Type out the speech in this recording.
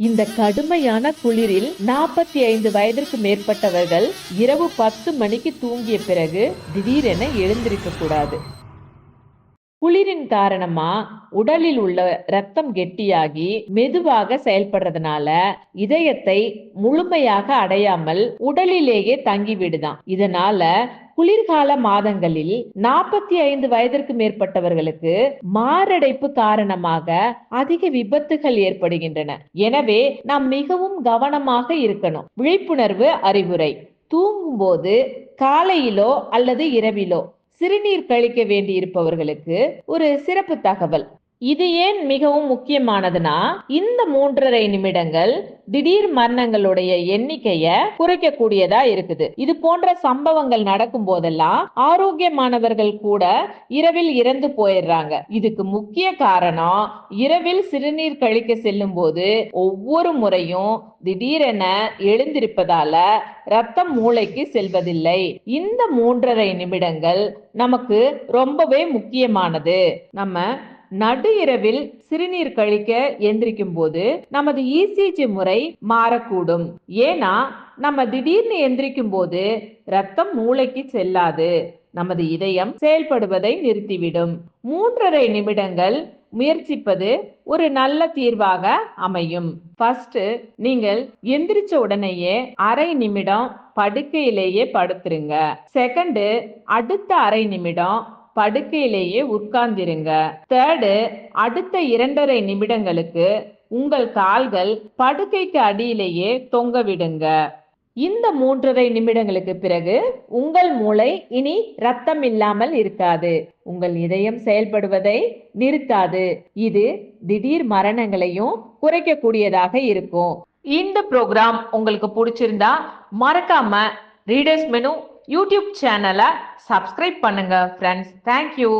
இந்த கடுமையான குளிரில் நாற்பத்தி ஐந்து வயதிற்கு மேற்பட்டவர்கள் இரவு பத்து மணிக்கு தூங்கிய பிறகு திடீரென எழுந்திருக்க கூடாது குளிரின் காரணமா உடலில் உள்ள ரத்தம் கெட்டியாகி மெதுவாக செயல்படுறதுனால இதயத்தை முழுமையாக அடையாமல் உடலிலேயே தங்கிவிடுதான். இதனால குளிர்கால மாதங்களில் நாற்பத்தி ஐந்து வயதிற்கு மேற்பட்டவர்களுக்கு மாரடைப்பு காரணமாக அதிக விபத்துகள் ஏற்படுகின்றன. எனவே நாம் மிகவும் கவனமாக இருக்கணும். விழிப்புணர்வு அறிவுரை. தூங்கும்போது காலையிலோ அல்லது இரவிலோ சிறுநீர் கழிக்க வேண்டியிருப்பவர்களுக்கு ஒரு சிறப்பு தகவல். இது ஏன் மிகவும் முக்கியமானதுன்னா இந்த மூன்றரை நிமிடங்கள் திடீர் மரணங்களுடைய எண்ணிக்கைய குறைக்கக்கூடியதா இருக்குது. இது போன்ற சம்பவங்கள் நடக்கும் போதெல்லாம் ஆரோக்கியமானவர்கள் கூட இரவில் இறந்து போயிடுறாங்க. இதுக்கு முக்கிய காரணம் இரவில் சிறுநீர் கழிக்க செல்லும் போது ஒவ்வொரு முறையும் திடீரென எழுந்திருப்பதால ரத்தம் மூளைக்கு செல்வதில்லை. இந்த மூன்றரை நிமிடங்கள் நமக்கு ரொம்பவே முக்கியமானது. நம்ம நடு இரவில் சிறுநீர் கழிக்க எந்திரிக்கும் போது நமது இசிஜி முறை மாறக்கூடும். ஏன்னா நம்ம திடீர்னு எந்திரிக்கும் போது ரத்தம் மூளைக்கு செல்லாது. நமது இதயம் செயல்படுவதை நிறுத்திவிடும். மூன்றரை நிமிடங்கள் முயற்சிப்பது ஒரு நல்ல தீர்வாக அமையும். ஃபர்ஸ்ட் நீங்கள் எந்திரிச்ச உடனேயே அரை நிமிடம் படுக்கையிலேயே படுத்துருங்க. செகண்ட் அடுத்த அரை நிமிடம் படுக்கையிலேயே உட்கார்ந்திருங்க. தேர்டு அடுத்த இரண்டரை நிமிடங்களுக்கு உங்கள் கால்கள் படுக்கைக்கு அடியிலேயே தொங்க விடுங்க இந்த மூன்றரை நிமிடங்களுக்கு பிறகு உங்கள் மூளை இனி ரத்தம் இல்லாமல் இருக்காது. உங்கள் இதயம் செயல்படுவதை நிறுத்தாது. இது திடீர் மரணங்களையும் குறைக்கக்கூடியதாக இருக்கும். இந்த ப்ரோக்ராம் உங்களுக்கு பிடிச்சிருந்தா மறக்காம ரீடர்ஸ் மெனு யூடியூப் சேனலை சப்ஸ்கிரைப் பண்ணுங்க ஃப்ரெண்ட்ஸ் தேங்க்யூ